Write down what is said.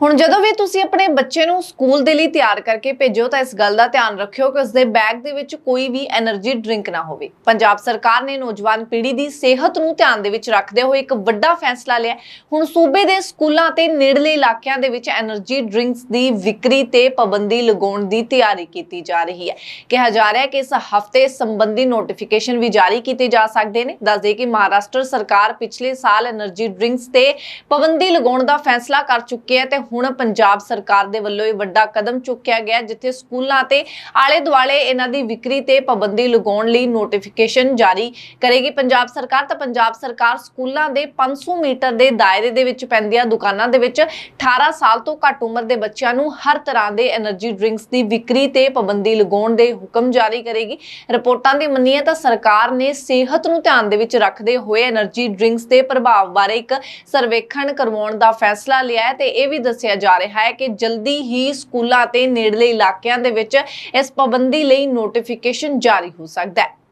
ਹੁਣ ਜਦੋਂ ਵੀ ਤੁਸੀਂ ਆਪਣੇ ਬੱਚੇ ਨੂੰ ਸਕੂਲ ਦੇ ਲਈ ਤਿਆਰ ਕਰਕੇ ਭੇਜੋ ਤਾਂ ਇਸ ਗੱਲ ਦਾ ਧਿਆਨ ਰੱਖਿਓ ਕਿ ਉਸਦੇ ਬੈਗ ਦੇ ਵਿੱਚ ਕੋਈ ਵੀ એનર્ਜੀ ਡਰਿੰਕ ਨਾ ਹੋਵੇ। ਪੰਜਾਬ ਸਰਕਾਰ ਨੇ ਨੌਜਵਾਨ ਪੀੜ੍ਹੀ ਦੀ ਸਿਹਤ ਨੂੰ ਧਿਆਨ ਦੇ ਵਿੱਚ ਰੱਖਦੇ ਹੋਏ ਇੱਕ ਵੱਡਾ ਫੈਸਲਾ ਲਿਆ ਹੁਣ ਸੂਬੇ ਦੇ ਸਕੂਲਾਂ ਤੇ ਨੇੜਲੇ ਇਲਾਕਿਆਂ ਦੇ ਵਿੱਚ એનર્ਜੀ ਡਰਿੰਕਸ ਦੀ ਵਿਕਰੀ ਤੇ ਪਾਬੰਦੀ ਲਗਾਉਣ ਦੀ ਤਿਆਰੀ ਕੀਤੀ ਜਾ ਰਹੀ ਹੈ। ਕਿਹਾ ਜਾ ਰਿਹਾ ਕਿ ਇਸ ਹਫ਼ਤੇ ਸੰਬੰਧੀ ਨੋਟੀਫਿਕੇਸ਼ਨ ਵੀ ਜਾਰੀ ਕੀਤੇ ਜਾ ਸਕਦੇ ਨੇ। ਦੱਸਦੇ ਕਿ ਮਹਾਰਾਸ਼ਟਰ ਸਰਕਾਰ ਪਿਛਲੇ ਸਾਲ એનર્ਜੀ ਡਰਿੰਕਸ ਤੇ ਪਾਬੰਦੀ ਲਗਾਉਣ ਦਾ ਫੈਸਲਾ ਕਰ ਚੁੱਕੀ ਹੈ ਤੇ ਹੁਣ ਪੰਜਾਬ ਸਰਕਾਰ ਦੇ ਵੱਲੋਂ ਇਹ ਵੱਡਾ ਕਦਮ ਚੁੱਕਿਆ ਗਿਆ ਜਿੱਥੇ ਸਕੂਲਾਂ ਤੇ ਆਲੇ ਦੁਆਲੇ ਇਹਨਾਂ ਦੀ ਵਿਕਰੀ ਤੇ ਪਾਬੰਦੀ ਲਗਾਉਣ ਲਈ ਨੋਟੀਫਿਕੇਸ਼ਨ ਜਾਰੀ ਕਰੇਗੀ। ਪੰਜਾਬ ਸਰਕਾਰ ਤਾਂ ਪੰਜਾਬ ਸਰਕਾਰ ਸਕੂਲਾਂ ਦੇ 500 ਮੀਟਰ ਦੇ ਦਾਇਰੇ ਦੇ ਵਿੱਚ ਪੈਂਦੀਆਂ ਦੁਕਾਨਾਂ ਦੇ ਵਿੱਚ 18 ਸਾਲ ਤੋਂ ਘੱਟ ਉਮਰ ਦੇ ਬੱਚਿਆਂ ਨੂੰ ਹਰ ਤਰ੍ਹਾਂ ਦੇ એનર્ਜੀ ਡਰਿੰਕਸ ਦੀ ਵਿਕਰੀ ਤੇ ਪਾਬੰਦੀ ਲਗਾਉਣ ਦੇ ਹੁਕਮ ਜਾਰੀ ਕਰੇਗੀ। ਰਿਪੋਰਟਾਂ ਦੀ ਮੰਨੀਏ ਤਾਂ ਸਰਕਾਰ ਨੇ ਸਿਹਤ ਨੂੰ ਧਿਆਨ ਦੇ ਵਿੱਚ ਰੱਖਦੇ ਹੋਏ એનર્ਜੀ ਡਰਿੰਕਸ ਦੇ ਪ੍ਰਭਾਵ ਬਾਰੇ ਇੱਕ ਸਰਵੇਖਣ ਕਰਵਾਉਣ ਦਾ ਫੈਸਲਾ ਲਿਆ ਹੈ ਤੇ ਇਹ ਵੀ ਦੱਸਿਆ ਜਾ ਰਿਹਾ ਹੈ ਕਿ ਜਲਦੀ ਹੀ ਸਕੂਲਾਂ ਤੇ ਨੇੜਲੇ ਇਲਾਕਿਆਂ ਦੇ ਵਿੱਚ ਇਸ ਪਾਬੰਦੀ ਲਈ ਨੋਟੀਫਿਕੇਸ਼ਨ ਜਾਰੀ ਹੋ ਸਕਦਾ ਹੈ।